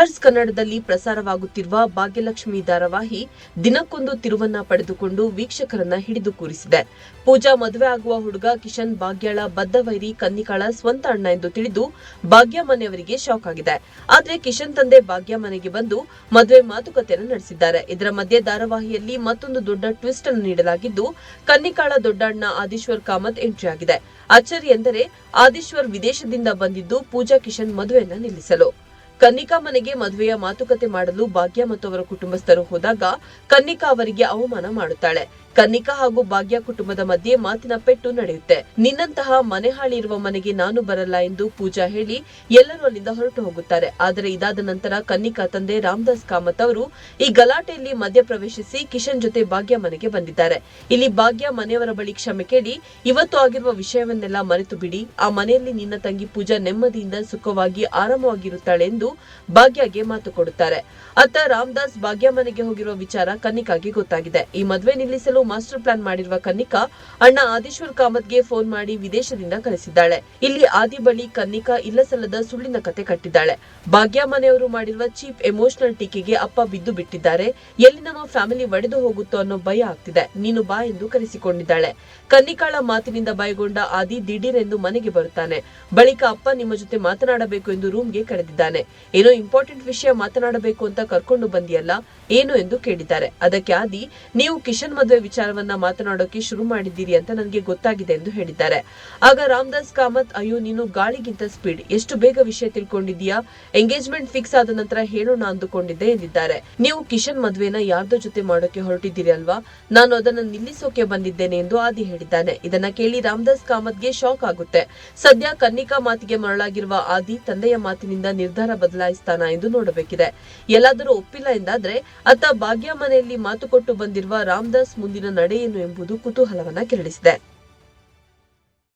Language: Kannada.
ಕಲರ್ಸ್ ಕನ್ನಡದಲ್ಲಿ ಪ್ರಸಾರವಾಗುತ್ತಿರುವ ಭಾಗ್ಯಲಕ್ಷ್ಮಿ ಧಾರಾವಾಹಿ ದಿನಕ್ಕೊಂದು ತಿರುವನ್ನ ಪಡೆದುಕೊಂಡು ವೀಕ್ಷಕರನ್ನ ಹಿಡಿದು ಕೂರಿಸಿದೆ. ಪೂಜಾ ಮದುವೆ ಆಗುವ ಹುಡುಗ ಕಿಶನ್ ಭಾಗ್ಯಳ ಬದ್ಧವೈರಿ ಕನ್ನಿಕಾಳ ಸ್ವಂತ ಅಣ್ಣ ಎಂದು ತಿಳಿದು ಭಾಗ್ಯ ಮನೆಯವರಿಗೆ ಶಾಕ್ ಆಗಿದೆ. ಆದ್ರೆ ಕಿಶನ್ ತಂದೆ ಭಾಗ್ಯ ಮನೆಗೆ ಬಂದು ಮದುವೆ ಮಾತುಕತೆಯನ್ನು ನಡೆಸಿದ್ದಾರೆ. ಇದರ ಮಧ್ಯೆ ಧಾರಾವಾಹಿಯಲ್ಲಿ ಮತ್ತೊಂದು ದೊಡ್ಡ ಟ್ವಿಸ್ಟ್ ಅನ್ನು ನೀಡಲಾಗಿದ್ದು, ಕನ್ನಿಕಾಳ ದೊಡ್ಡ ಅಣ್ಣ ಆದಿಶ್ವರ್ ಕಾಮತ್ ಎಂಟ್ರಿ ಆಗಿದೆ. ಅಚ್ಚರಿ ಎಂದರೆ ಆದೀಶ್ವರ್ ವಿದೇಶದಿಂದ ಬಂದಿದ್ದು ಪೂಜಾ ಕಿಶನ್ ಮದುವೆಯನ್ನು ನಿಲ್ಲಿಸಲು. ಕನ್ನಿಕಾ ಮನೆಗೆ ಮದುವೆಯ ಮಾತುಕತೆ ಮಾಡಲು ಭಾಗ್ಯ ಮತ್ತು ಅವರ ಕುಟುಂಬಸ್ಥರು ಹೋದಾಗ ಕನ್ನಿಕಾ ಅವರಿಗೆ ಅವಮಾನ ಮಾಡುತ್ತಾಳೆ. ಕನ್ನಿಕಾ ಹಾಗೂ ಭಾಗ್ಯ ಕುಟುಂಬದ ಮಧ್ಯೆ ಮಾತಿನ ಪೆಟ್ಟು ನಡೆಯುತ್ತೆ. ನಿನ್ನಂತಹ ಮನೆ ಹಾಳಿ ಇರುವ ಮನೆಗೆ ನಾನು ಬರಲ್ಲ ಎಂದು ಪೂಜಾ ಹೇಳಿ ಎಲ್ಲರೂ ಅಲ್ಲಿಂದ ಹೊರಟು ಹೋಗುತ್ತಾರೆ. ಆದರೆ ಇದಾದ ನಂತರ ಕನ್ನಿಕಾ ತಂದೆ ರಾಮದಾಸ್ ಕಾಮತ್ ಅವರು ಈ ಗಲಾಟೆಯಲ್ಲಿ ಮಧ್ಯ ಪ್ರವೇಶಿಸಿ ಕಿಶನ್ ಜೊತೆ ಭಾಗ್ಯ ಮನೆಗೆ ಬಂದಿದ್ದಾರೆ. ಇಲ್ಲಿ ಭಾಗ್ಯ ಮನೆಯವರ ಬಳಿ ಕ್ಷಮೆ ಕೇಳಿ, ಇವತ್ತು ಆಗಿರುವ ವಿಷಯವನ್ನೆಲ್ಲ ಮರೆತು ಬಿಡಿ. ಆ ಮನೆಯಲ್ಲಿ ನಿನ್ನ ತಂಗಿ ಪೂಜಾ ನೆಮ್ಮದಿಯಿಂದ ಸುಖವಾಗಿ ಆರಾಮವಾಗಿರುತ್ತಾಳೆ ಎಂದು ಭಾಗ್ಯಗೆ ಮಾತು ಕೊಡುತ್ತಾರೆ. ಅತ್ತ ರಾಮದಾಸ್ ಭಾಗ್ಯ ಮನೆಗೆ ಹೋಗಿರುವ ವಿಚಾರ ಕನ್ನಿಕಾಗೆ ಗೊತ್ತಾಗಿದೆ. ಈ ಮದುವೆ ನಿಲ್ಲಿಸಲು ಮಾಸ್ಟರ್ ಪ್ಲಾನ್ ಮಾಡಿರುವ ಕನ್ನಿಕಾ ಅಣ್ಣ ಆದೇಶ್ವರ್ ಕಾಮತ್ಗೆ ಫೋನ್ ಮಾಡಿ ವಿದೇಶದಿಂದ ಕರೆಸಿದ್ದಾಳೆ ಇಲ್ಲಿ ಆದಿ ಬಳಿ ಕನ್ನಿಕಾ ಇಲ್ಲಸಲ್ಲದ ಸುಳ್ಳಿನ ಕತೆ ಕಟ್ಟಿದ್ದಾಳೆ. ಭಾಗ್ಯ ಮನೆಯವರು ಮಾಡಿರುವ ಚೀಪ್ ಎಮೋಷನಲ್ ಟೀಕೆಗೆ ಅಪ್ಪ ಬಿದ್ದು ಬಿಟ್ಟಿದ್ದಾರೆ. ಎಲ್ಲಿ ನಮ್ಮ ಫ್ಯಾಮಿಲಿ ಒಡೆದು ಹೋಗುತ್ತೋ ಅನ್ನೋ ಭಯ ಆಗ್ತಿದೆ. ನೀನು ಬಾ ಎಂದು ಕರೆಸಿಕೊಂಡಿದ್ದಾಳೆ. ಕನ್ನಿಕಾಳ ಮಾತಿನಿಂದ ಭಯಗೊಂಡ ಆದಿ ದಿಢೀರೆಂದು ಮನೆಗೆ ಬರುತ್ತಾನೆ. ಬಳಿಕ ಅಪ್ಪ ನಿಮ್ಮ ಜೊತೆ ಮಾತನಾಡಬೇಕು ಎಂದು ರೂಮ್ಗೆ ಕರೆದಿದ್ದಾನೆ. ಏನೋ ಇಂಪಾರ್ಟೆಂಟ್ ವಿಷಯ ಮಾತನಾಡಬೇಕು ಅಂತ ಕರ್ಕೊಂಡು ಬಂದಿಯಲ್ಲ ಏನು ಎಂದು ಕೇಳಿದ್ದಾರೆ. ಅದಕ್ಕೆ ಆದಿ, ನೀವು ಕಿಶನ್ ಮದುವೆ ವಿಚಾರವನ್ನ ಮಾತನಾಡೋಕೆ ಶುರು ಮಾಡಿದ್ದೀರಿ ಅಂತ ನನಗೆ ಗೊತ್ತಾಗಿದೆ ಎಂದು ಹೇಳಿದ್ದಾರೆ. ಆಗ ರಾಮದಾಸ್ ಕಾಮತ್, ಅಯ್ಯೋ, ನೀನು ಗಾಳಿಗಿಂತ ಸ್ಪೀಡ್ ಎಷ್ಟು ಬೇಗ ವಿಷಯ ತಿಳ್ಕೊಂಡಿದ್ಯಾ ಎಂಗೇಜ್ಮೆಂಟ್ ಫಿಕ್ಸ್ ಆದ ನಂತರ ಹೇಳೋಣ ಅಂದುಕೊಂಡಿದ್ದೆ ಎಂದಿದ್ದಾರೆ. ನೀವು ಕಿಶನ್ ಮದುವೆನ ಯಾರ್ದೋ ಜೊತೆ ಮಾಡೋಕೆ ಹೊರಟಿದ್ದೀರಿ ಅಲ್ವಾ? ನಾನು ಅದನ್ನ ನಿಲ್ಲಿಸೋಕೆ ಬಂದಿದ್ದೇನೆ ಎಂದು ಆದಿ ಹೇಳಿದ್ದಾನೆ. ಇದನ್ನ ಕೇಳಿ ರಾಮದಾಸ್ ಕಾಮತ್ಗೆ ಶಾಕ್ ಆಗುತ್ತೆ. ಸದ್ಯ ಕನ್ನಿಕಾ ಮಾತಿಗೆ ಮರಳಾಗಿರುವ ಆದಿ, ತಂದೆಯ ಮಾತಿನಿಂದ ನಿರ್ಧಾರ ಬದಲಾಯಿಸ್ತಾನ ಎಂದು ನೋಡಬೇಕಿದೆ. ಎಲ್ಲಾದರೂ ಒಪ್ಪಿಲ್ಲ ಎಂದಾದ್ರೆ ಅತ್ತ ಭಾಗ್ಯ ಮನೆಯಲ್ಲಿ ಮಾತುಕೊಟ್ಟು ಬಂದಿರುವ ರಾಮದಾಸ್ ಮುಂದಿನ ನಡೆಯೇನು ಎಂಬುದು ಕುತೂಹಲವನ್ನ ಕೆರಳಿಸಿದೆ.